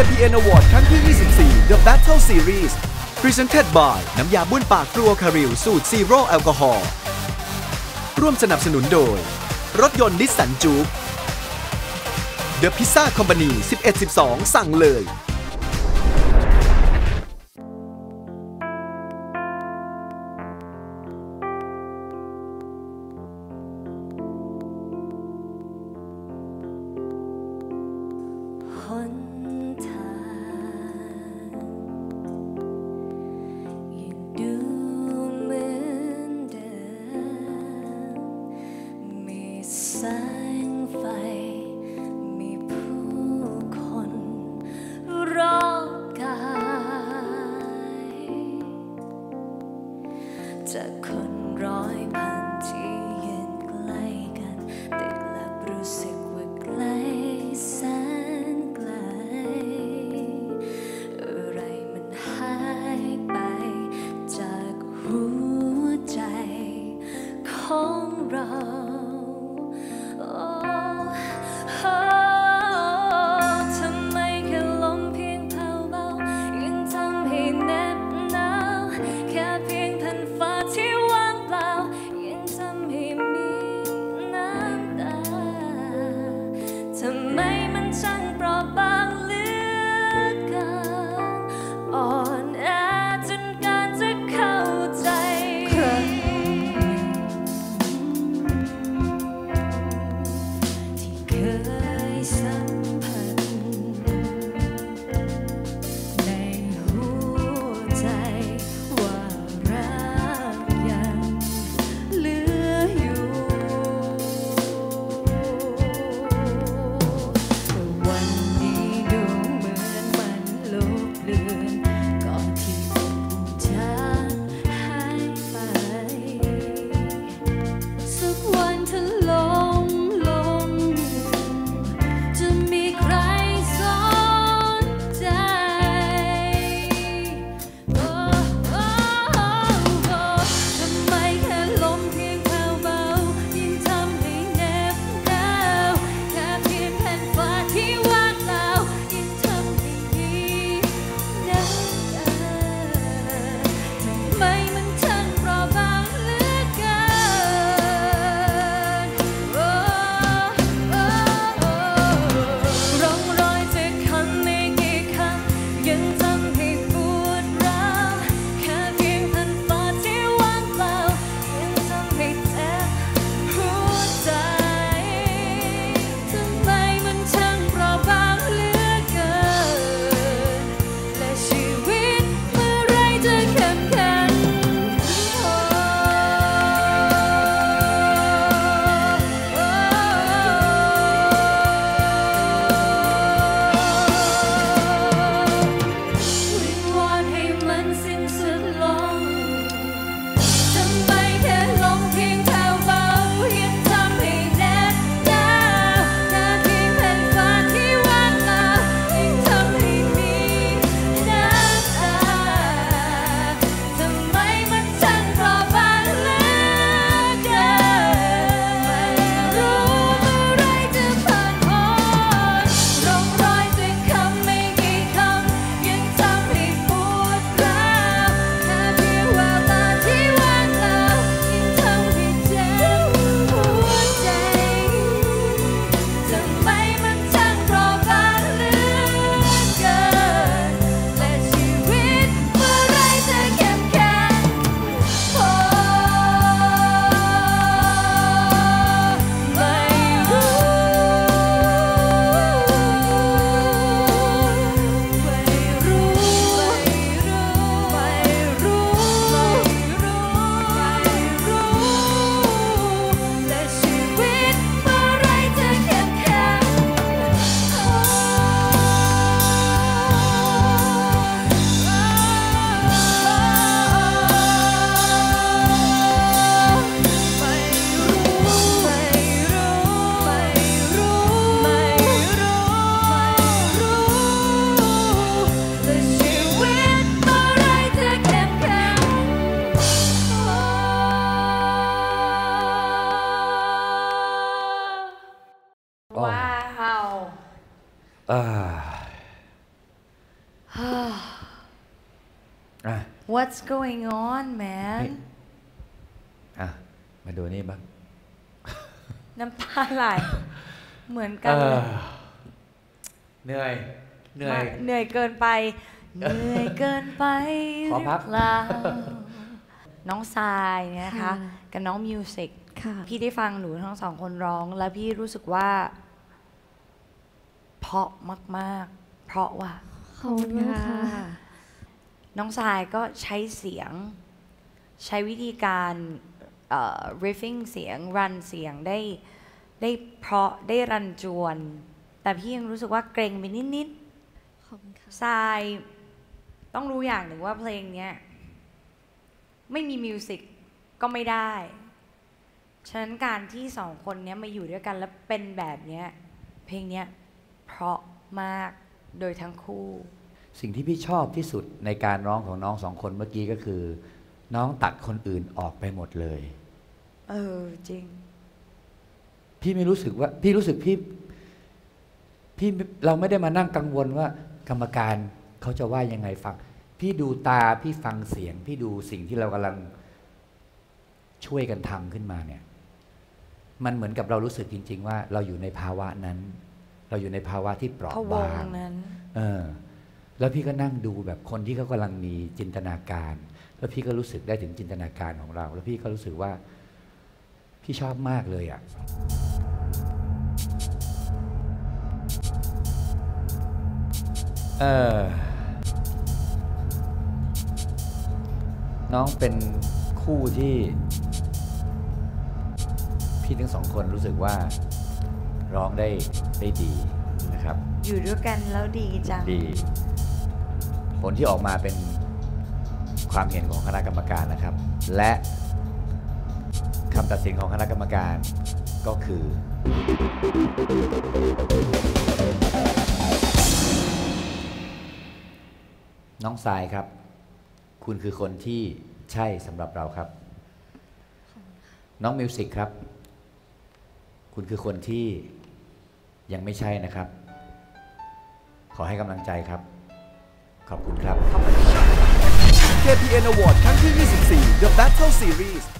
KPN Award ครั้งที่ 24 The Battle Series Presented by น้ำยาบ้วนปากครัวคาริวสูตรซีโร่แอลกอฮอล์ร่วมสนับสนุนโดย รถยนต์นิสสันจู๊ The Pizza Company 1112 สั่งเลย to lose. What's going on เฮ้ man ยอะ มาดูนี่บ้าง น้ำตาไหล เหมือนกันเลยเหนื่อย เหนื่อยมาเหนื่อยเกินไป เหนื่อยเกินไปหขอรือพักเปล่าน้องทรายเนี่ยนะคะค่ะกับน้องมิวสิกค่ะพี่ได้ฟังหนูทั้งสองคนร้อง แล้วพี่รู้สึกว่า เพราะมาก ๆ เพราะว่าขอบคุณค่ะ น้องทรายก็ใช้เสียง ใช้วิธีการเอ่อ riffing เสียงรันเสียงได้ได้เพราะได้รันจวน แต่พี่ยังรู้สึกว่าเกรงไปนิดขอบคุณค่ะๆทรายต้องรู้อย่างหนึ่งว่าเพลงเนี้ยไม่มีมิวสิกก็ไม่ได้ ฉะนั้นการที่สองคนเนี้ยมาอยู่ด้วยกันแล้วเป็นแบบเนี้ยเพลงเนี้ยเพราะมากโดยทั้งคู่ สิ่งที่พี่ชอบที่สุดในการร้องของน้องสองคนเมื่อกี้ก็คือ น้องตัดคนอื่นออกไปหมดเลย เออจริง พี่ไม่รู้สึกว่า พี่รู้สึกพี่ พี่ไม่เราไม่ได้มานั่งกังวลว่า กรรมการเขาจะว่ายังไงฟัง พี่ดูตาพี่ฟังเสียง พี่ดูสิ่งที่เรากำลังช่วยกันทำขึ้นมาเนี่ย มันเหมือนกับเรารู้สึกจริง ๆ ว่า เราอยู่ในภาวะนั้น เราอยู่ในภาวะที่เปราะพะวบางงนั้น เออ แล้วพี่ก็นั่งดูแบบคนที่เขากำลังมีจินตนาการ แล้วพี่ก็รู้สึกได้ถึงจินตนาการของเรา แล้วพี่ก็รู้สึกว่า พี่ชอบมากเลยอะ่ะเออน้องเป็นคู่ที่ พี่ทั้งสองคนรู้สึกว่า ร้องได้ได้ดีนะครับ อยู่ด้วยกันแล้วดีจังดี ผลที่ออกมาเป็นความเห็นของคณะกรรมการนะครับ และคำตัดสินของคณะกรรมการก็คือน้องทรายครับ คุณคือคนที่ใช่สำหรับเราครับ น้องมิวสิกครับ คุณคือคนที่ยังไม่ใช่นะครับ ขอให้กำลังใจครับ ขอบคุณครับ KPN Award ครั้งที่ 24 The Battle Series